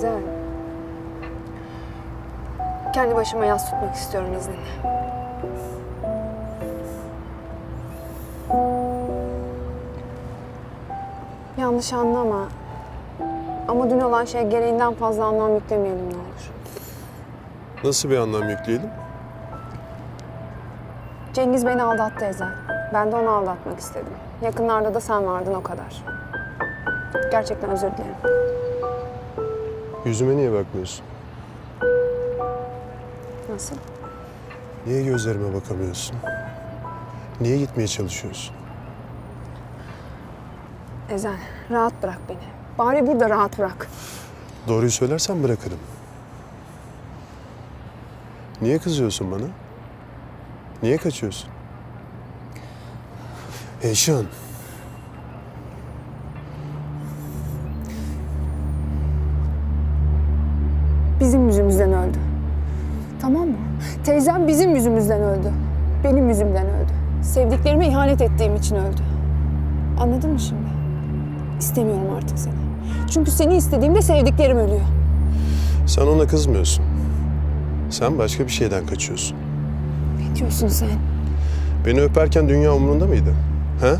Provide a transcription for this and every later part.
teyze. Kendi başıma yas tutmak istiyorum izninle. Yanlış anlama. Ama dün olan şey gereğinden fazla anlam yüklemeyelim ne olur. Nasıl bir anlam yükleyelim? Cengiz beni aldattı Ezel. Ben de onu aldatmak istedim. Yakınlarda da sen vardın o kadar. Gerçekten özür dilerim. Yüzüme niye bakmıyorsun? Nasıl? Niye gözlerime bakamıyorsun? Niye gitmeye çalışıyorsun? Ezel, rahat bırak beni. Bari burada rahat bırak. Doğruyu söylersen bırakırım. Niye kızıyorsun bana? Niye kaçıyorsun? Eyşan. Bizim yüzümüzden öldü. Tamam mı? Teyzem bizim yüzümüzden öldü. Benim yüzümden öldü. Sevdiklerime ihanet ettiğim için öldü. Anladın mı şimdi? İstemiyorum artık seni. Çünkü seni istediğimde sevdiklerim ölüyor. Sen ona kızmıyorsun. Sen başka bir şeyden kaçıyorsun. Ne diyorsun sen? Beni öperken dünya umurunda mıydı? Ha?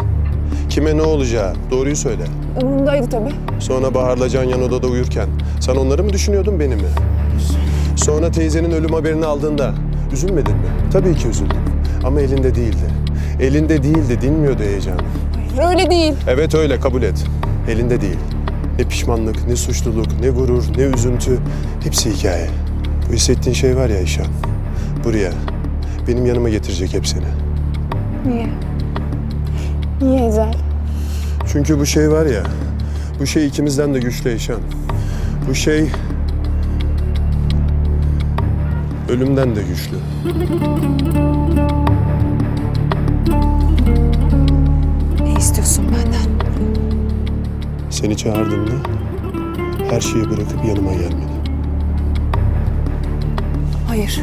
Kime ne olacağı? Doğruyu söyle. Umurumdaydı tabii. Sonra Bahar'la Can yan odada uyurken sen onları mı düşünüyordun beni mi? Sonra teyzenin ölüm haberini aldığında üzülmedin mi? Tabii ki üzüldüm. Ama elinde değildi. Elinde değildi, dinmiyordu heyecanı. Hayır öyle değil. Evet öyle, kabul et. Elinde değil. Ne pişmanlık, ne suçluluk, ne gurur, ne üzüntü. Hepsi hikaye. Bu hissettiğin şey var ya İşan. Buraya, benim yanıma getirecek hep seni. Niye? Niye Ezel? Çünkü bu şey var ya, bu şey ikimizden de güçlü Eşan. Bu şey ölümden de güçlü. Ne istiyorsun benden? Seni çağırdığımda her şeyi bırakıp yanıma gelmeni. Hayır.